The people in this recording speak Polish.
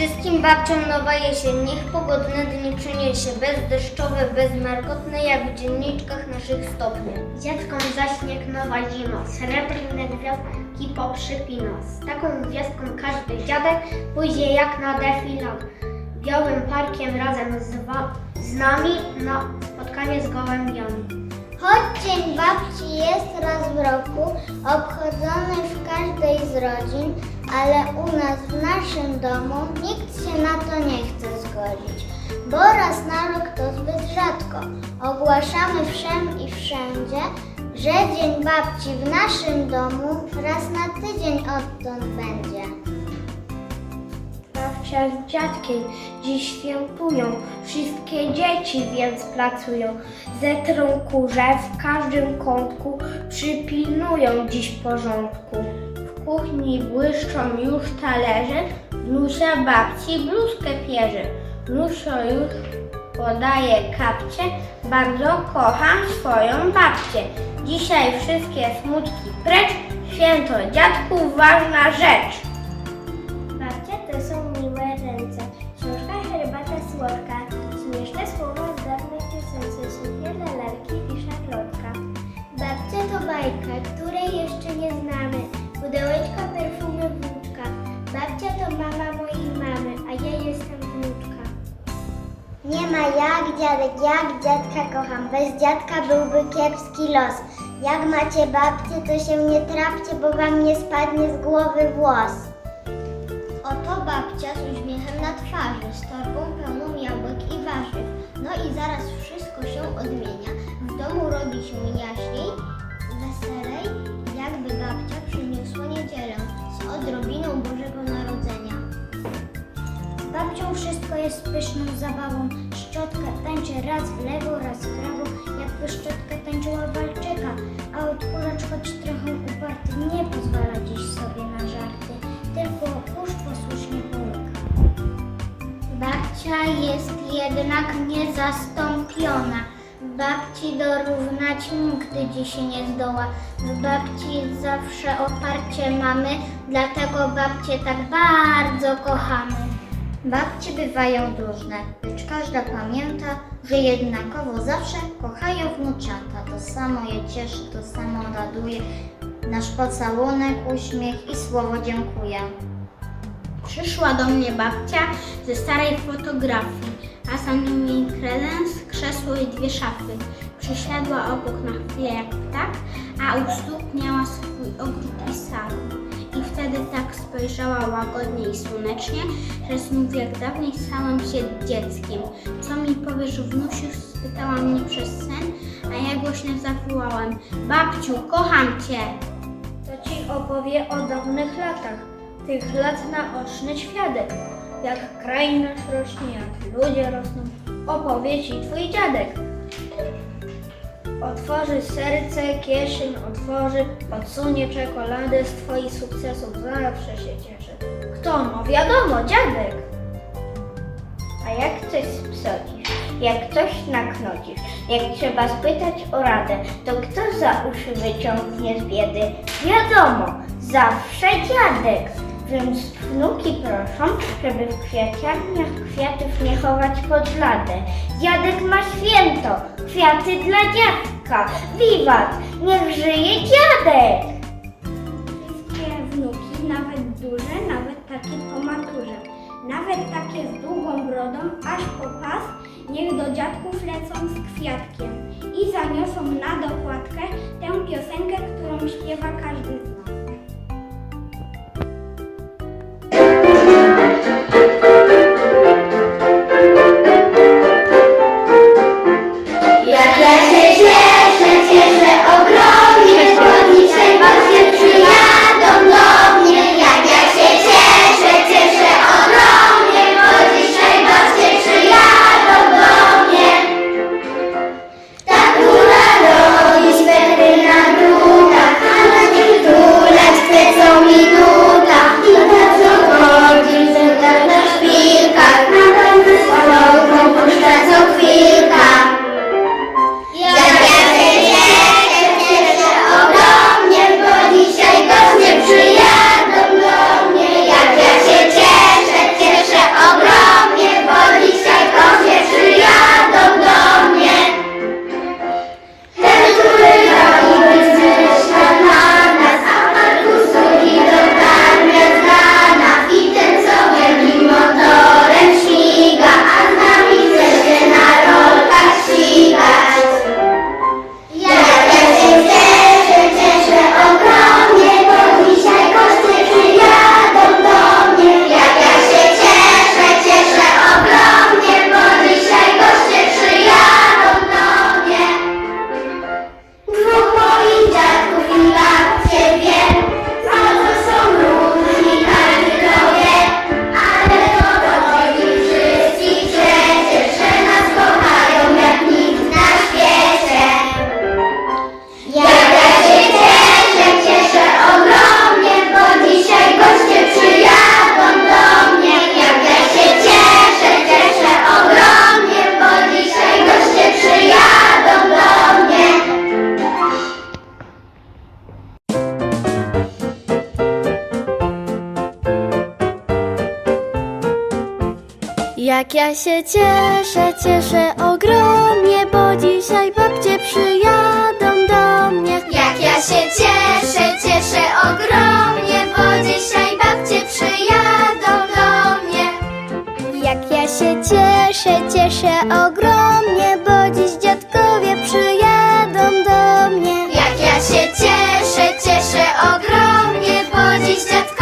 Wszystkim babciom nowa jesień, niech pogodne dni przyniesie, bezdeszczowe, bezmarkotne, jak w dzienniczkach naszych stopni. Dzieckom zaś niech nowa zima, srebrne gwiazdki poprzypino. Z taką gwiazdką każdy dziadek pójdzie jak na defiladę. Białym parkiem razem z, z nami na spotkanie z gołębiami. Choć Dzień Babci jest raz w roku, obchodzony w każdej z rodzin, ale u nas w naszym domu nikt się na to nie chce zgodzić, bo raz na rok to zbyt rzadko. Ogłaszamy wszem i wszędzie, że Dzień Babci w naszym domu raz na tydzień odtąd będzie. Babcia z dziadkiem dziś świętują, wszystkie dzieci więc pracują. Zetrą kurze w każdym kątku, przypilnują dziś porządku. W kuchni błyszczą już talerze, Nusia babci bluzkę pierze. Nusio już podaje kapcie, bardzo kocham swoją babcię. Dzisiaj wszystkie smutki precz, święto dziadków ważna rzecz. Dziadek, jak dziadka kocham, bez dziadka byłby kiepski los. Jak macie babcię, to się nie trafcie, bo wam nie spadnie z głowy włos. Oto babcia z uśmiechem na twarzy, z torbą pełną jabłek i warzyw. No i zaraz wszystko się odmienia. W domu robi się jaśniej, weselej, jakby babcia przyniosła niedzielę z odrobiną Bożego Narodzenia. Z babcią wszystko jest pyszną zabawą. Szczotka tańczy raz w lewo, raz w prawo, jakby szczotka tańczyła walczyka, a odkurzacz choć trochę uparty nie pozwala dziś sobie na żarty, tylko kurz posłusznie połyka. Babcia jest jednak niezastąpiona. Babci dorównać nigdy dziś nie zdoła. W babci zawsze oparcie mamy, dlatego babcie tak bardzo kochamy. Babcie bywają różne, lecz każda pamięta, że jednakowo zawsze kochają wnuczata. To samo je cieszy, to samo raduje. Nasz pocałunek, uśmiech i słowo dziękuję. Przyszła do mnie babcia ze starej fotografii, a za jej kredens, krzesło i dwie szafy. Przysiadła obok na chwilę jak ptak, a u stóp miała swój ogród i salon. I wtedy tak spojrzała łagodnie i słonecznie, że znów jak dawniej stałam się dzieckiem. Co mi powiesz, wnusiu? spytała mnie przez sen, a ja głośno zawołałem. Babciu, kocham cię! To ci opowie o dawnych latach, tych lat naoczny świadek. Jak kraj nasz rośnie, jak ludzie rosną, opowie ci twój dziadek. Otworzy serce, kieszeń otworzy, odsunie czekoladę z twoich sukcesów, zawsze się cieszy. Kto? No wiadomo, dziadek. A jak coś spsodzisz, jak coś naknocisz, jak trzeba spytać o radę, to kto za uszy wyciągnie z biedy? Wiadomo, zawsze dziadek. Więc wnuki proszą, żeby w kwiaciarniach kwiatów nie chować pod ladę. Dziadek ma święto, kwiaty dla dziadka. Wiwat, niech żyje dziadek! Wszystkie wnuki, nawet duże, nawet takie po maturze. Nawet takie z długą brodą, aż po pas, niech do dziadków lecą z kwiatkiem i zaniosą na dokładkę tę piosenkę, którą śpiewa każdy z nas. Jak ja się cieszę, cieszę ogromnie, bo dzisiaj babcie przyjadą do mnie. Jak ja się cieszę, cieszę ogromnie, bo dzisiaj babcie przyjadą do mnie. Jak ja się cieszę, cieszę ogromnie, bo dziś dziadkowie przyjadą do mnie. Jak ja się cieszę, cieszę ogromnie, bo dziś dziadkowie